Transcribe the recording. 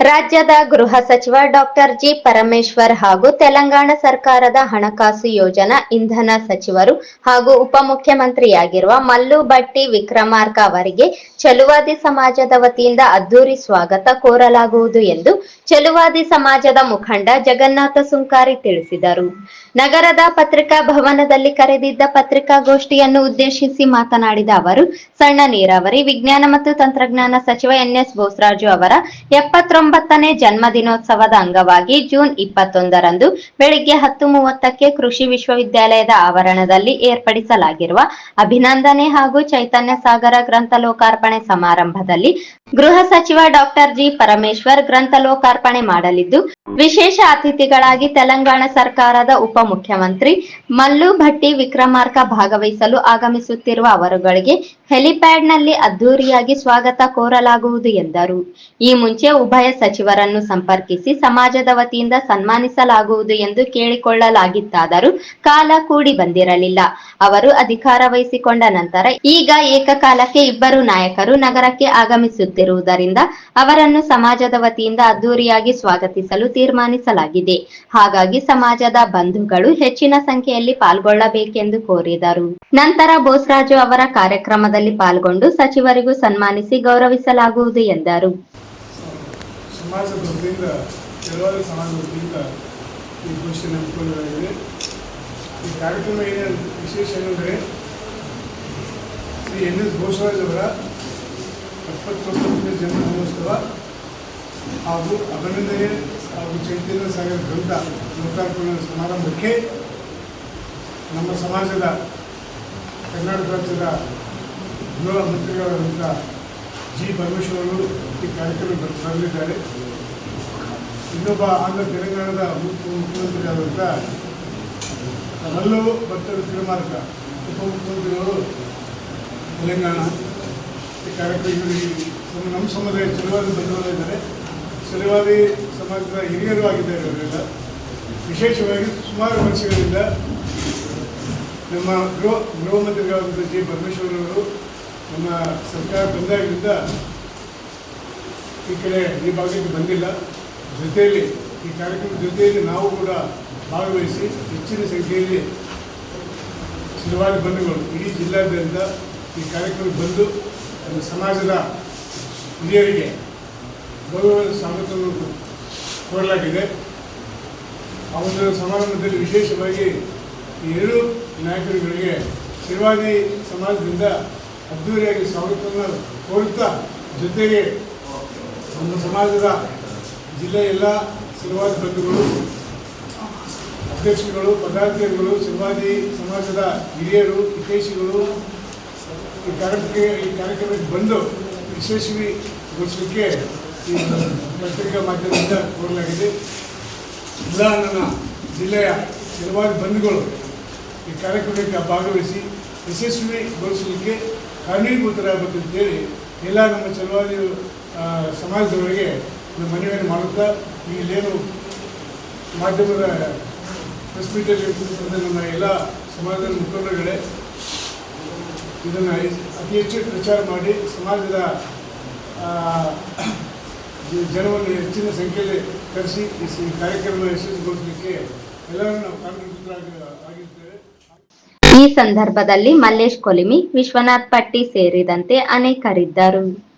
ರಾಜ್ಯದ ಗೃಹ ಸಚಿವ ಡಾಕ್ಟರ್ ಜಿ ಪರಮೇಶ್ವರ್ ಹಾಗೂ ತೆಲಂಗಾಣ ಸರ್ಕಾರದ ಹಣಕಾಸು ಯೋಜನಾ ಇಂಧನ ಸಚಿವರು ಹಾಗೂ ಉಪಮುಖ್ಯಮಂತ್ರಿಯಾಗಿರುವ ಮಲ್ಲು ಭಟ್ಟಿ ವಿಕ್ರಮಾರ್ಕ ಅವರಿಗೆ ಚಲುವಾದಿ ಸಮಾಜದ ವತಿಯಿಂದ ಅದ್ದೂರಿ ಸ್ವಾಗತ ಕೋರಲಾಗುವುದು ಎಂದು ಚಲುವಾದಿ ಸಮಾಜದ ಮುಖಂಡ ಜಗನ್ನಾಥ ಸುಂಕಾರಿ ತಿಳಿಸಿದರು. ನಗರದ ಪತ್ರಿಕಾ ಭವನದಲ್ಲಿ ಕರೆದಿದ್ದ ಪತ್ರಿಕಾಗೋಷ್ಠಿಯನ್ನು ಉದ್ದೇಶಿಸಿ ಮಾತನಾಡಿದ ಅವರು, ಸಣ್ಣ ನೀರಾವರಿ, ವಿಜ್ಞಾನ ಮತ್ತು ತಂತ್ರಜ್ಞಾನ ಸಚಿವ ಎನ್ಎಸ್ ಬೋಸರಾಜು ಅವರ ಎಪ್ಪತ್ತೊಂಬತ್ತನೇ ಜನ್ಮದಿನೋತ್ಸವದ ಅಂಗವಾಗಿ ಜೂನ್ ಇಪ್ಪತ್ತೊಂದರಂದು ಬೆಳಿಗ್ಗೆ ಹತ್ತು ಮೂವತ್ತಕ್ಕೆ ಕೃಷಿ ವಿಶ್ವವಿದ್ಯಾಲಯದ ಆವರಣದಲ್ಲಿ ಏರ್ಪಡಿಸಲಾಗಿರುವ ಅಭಿನಂದನೆ ಹಾಗೂ ಚೈತನ್ಯ ಸಾಗರ ಗ್ರಂಥ ಲೋಕಾರ್ಪಣೆ ಸಮಾರಂಭದಲ್ಲಿ ಗೃಹ ಸಚಿವ ಡಾಕ್ಟರ್ ಜಿ ಪರಮೇಶ್ವರ್ ಗ್ರಂಥ ಲೋಕಾರ್ಪಣೆ ಮಾಡಲಿದ್ದು, ವಿಶೇಷ ಅತಿಥಿಗಳಾಗಿ ತೆಲಂಗಾಣ ಸರ್ಕಾರದ ಉಪಮುಖ್ಯಮಂತ್ರಿ ಮಲ್ಲು ಭಟ್ಟಿ ವಿಕ್ರಮಾರ್ಕ ಭಾಗವಹಿಸಲು ಆಗಮಿಸುತ್ತಿರುವ ಅವರುಗಳಿಗೆ ಹೆಲಿಪ್ಯಾಡ್ನಲ್ಲಿ ಅದ್ದೂರಿಯಾಗಿ ಸ್ವಾಗತ ಕೋರಲಾಗುವುದು ಎಂದರು. ಈ ಮುಂಚೆ ಉಭಯ ಸಚಿವರನ್ನು ಸಂಪರ್ಕಿಸಿ ಸಮಾಜದ ವತಿಯಿಂದ ಸನ್ಮಾನಿಸಲಾಗುವುದು ಎಂದು ಕೇಳಿಕೊಳ್ಳಲಾಗಿತ್ತಾದರೂ ಕಾಲ ಕೂಡಿ ಬಂದಿರಲಿಲ್ಲ. ಅವರು ಅಧಿಕಾರ ವಹಿಸಿಕೊಂಡ ನಂತರ ಈಗ ಏಕಕಾಲಕ್ಕೆ ಇಬ್ಬರು ನಾಯಕರು ನಗರಕ್ಕೆ ಆಗಮಿಸುತ್ತಿರುವುದರಿಂದ ಅವರನ್ನು ಸಮಾಜದ ವತಿಯಿಂದ ಅದ್ದೂರಿಯಾಗಿ ಸ್ವಾಗತಿಸಲು ತೀರ್ಮಾನಿಸಲಾಗಿದೆ. ಹಾಗಾಗಿ ಸಮಾಜದ ಬಂಧುಗಳು ಹೆಚ್ಚಿನ ಸಂಖ್ಯೆಯಲ್ಲಿ ಪಾಲ್ಗೊಳ್ಳಬೇಕೆಂದು ಕೋರಿದರು. ನಂತರ ಬೋಸ್ರಾಜು ಅವರ ಕಾರ್ಯಕ್ರಮದಲ್ಲಿ ಪಾಲ್ಗೊಂಡು ಸಚಿವರಿಗೂ ಸನ್ಮಾನಿಸಿ ಗೌರವಿಸಲಾಗುವುದು ಎಂದರು. ವಿಶೇಷ ಎನ್ ಎಸ್ ಅವರ ಹಾಗೂ ಅಭಿನಂದನೆ ಹಾಗೂ ಚೈತನ್ಯ ಸಾಗರ ಗ್ರಂಥ ಸಮಾರಂಭಕ್ಕೆ ನಮ್ಮ ಸಮಾಜದ ಕರ್ನಾಟಕ ರಾಜ್ಯದ ಗೃಹ ಮಂತ್ರಿಗಳಾದಂಥ ಜಿ ಪರಮೇಶ್ವರರು ಈ ಕಾರ್ಯಕ್ರಮ ಬರಲಿದ್ದಾರೆ. ಇನ್ನೊಬ್ಬ ಆಂಧ್ರ ತೆಲಂಗಾಣದ ಮುಖ್ಯ ಮುಖ್ಯಮಂತ್ರಿ ಆದಂಥ ಮಲ್ಲು ಭಕ್ತರು ತಿರುಮಾರ್ಕ, ಉಪಮುಖ್ಯಮಂತ್ರಿಗಳು ತೆಲಂಗಾಣ. ಈ ಕಾರ್ಯಕ್ರಮದಲ್ಲಿ ನಮ್ಮ ಸಮುದಾಯ ಚಲುವಾದಿ ಬಂಧುಗಳಿದ್ದಾರೆ ಚಲುವಾದಿ ಸಮಾಜದ ಹಿರಿಯರು ಆಗಿದ್ದಾರೆ ಅವರೆಲ್ಲ. ವಿಶೇಷವಾಗಿ ಸುಮಾರು ವರ್ಷಗಳಿಂದ ನಮ್ಮ ಗೃಹ ಗೃಹ ಮಂತ್ರಿಗಳಾದಂಥ ಜಿ ಪರಮೇಶ್ವರ್ ಅವರು ನಮ್ಮ ಸರ್ಕಾರ ಬಂದಾಗಿನಿಂದ ಈ ಕಡೆ ಈ ಭಾಗಕ್ಕೆ ಬಂದಿಲ್ಲ. ಜೊತೆಯಲ್ಲಿ ಈ ಕಾರ್ಯಕ್ರಮದ ಜೊತೆಯಲ್ಲಿ ನಾವು ಕೂಡ ಭಾಗವಹಿಸಿ ಹೆಚ್ಚಿನ ಸಂಖ್ಯೆಯಲ್ಲಿ ಶಿಲವಾದ ಬಂಧುಗಳು ಇಡೀ ಜಿಲ್ಲಾದ್ಯಂತ ಈ ಕಾರ್ಯಕ್ರಮಕ್ಕೆ ಬಂದು ನಮ್ಮ ಸಮಾಜದ ಹಿರಿಯರಿಗೆ ಗೌರವದ ಸ್ವಾಗತವನ್ನು ಕೋರಲಾಗಿದೆ. ಆ ಒಂದು ಸಮಾರಂಭದಲ್ಲಿ ವಿಶೇಷವಾಗಿ ಎರಡು ನಾಯಕರುಗಳಿಗೆ ಶಿರವಾದಿ ಸಮಾಜದಿಂದ ಅದ್ದೂರಿಯಾಗಿ ಸ್ವಾಗತವನ್ನು ಕೋರುತ್ತಾ ಜೊತೆಗೆ ನಮ್ಮ ಸಮಾಜದ ಜಿಲ್ಲೆಯ ಎಲ್ಲ ಶಿರವಾದಿ ಬಂಧುಗಳು, ಅಧ್ಯಕ್ಷರುಗಳು, ಪದಾಧಿಕಾರಿಗಳು ಶಿರವಾದಿ ಸಮಾಜದ ಹಿರಿಯರು, ಹಿತೈಷಿಗಳು, ಈ ಕಾರ್ಯಕ್ರಮಕ್ಕೆ ಈ ಕಾರ್ಯಕ್ರಮಕ್ಕೆ ಬಂದು ಯಶಸ್ವಿಗೊಳಿಸಲಿಕ್ಕೆ ಈ ಪತ್ರಿಕಾ ಮಾಧ್ಯಮದಿಂದ ಕೋರಲಾಗಿದೆ. ಎಲ್ಲ ನನ್ನ ಜಿಲ್ಲೆಯ ಕೆಲವಾರು ಬಂಧುಗಳು ಈ ಕಾರ್ಯಕ್ರಮಕ್ಕೆ ಭಾಗವಹಿಸಿ ಯಶಸ್ವಿಗೊಳಿಸಲಿಕ್ಕೆ ಕಾರಣೀಭೂತರಾಗಬೇಕು ಅಂತೇಳಿ ಎಲ್ಲ ನಮ್ಮ ಚಲವಾದಿ ಸಮಾಜದವರಿಗೆ ಮನವಿಯನ್ನು ಮಾಡುತ್ತಾ ಈಗಲೇನು ಮಾಧ್ಯಮದ ಹಾಸ್ಪಿಟಲ್ ನಮ್ಮ ಎಲ್ಲ ಸಮಾಜದ ಮುಖಂಡರುಗಳೇ ಇದನ್ನು ಅತಿ ಹೆಚ್ಚು ಪ್ರಚಾರ ಮಾಡಿ ಸಮಾಜದ ಜನವನ್ನು ಹೆಚ್ಚಿನ ಸಂಖ್ಯೆಯಲ್ಲಿ ಕರೆಸಿ ಈ ಕಾರ್ಯಕ್ರಮ ಯಶಸ್ವಿಗೊಳಿಸಲಿಕ್ಕೆ ಎಲ್ಲರೂ ನಾವು ಕಾರಣೀಭೂತರಾಗಿ ಆಗಿರ್ತೇವೆ. ಈ ಸಂದರ್ಭದಲ್ಲಿ ಮಲ್ಲೇಶ್ ಕೊಲಿಮಿ ವಿಶ್ವನಾಥ್ ಪಟ್ಟಿ ಸೇರಿದಂತೆ ಅನೇಕರಿದ್ದರು.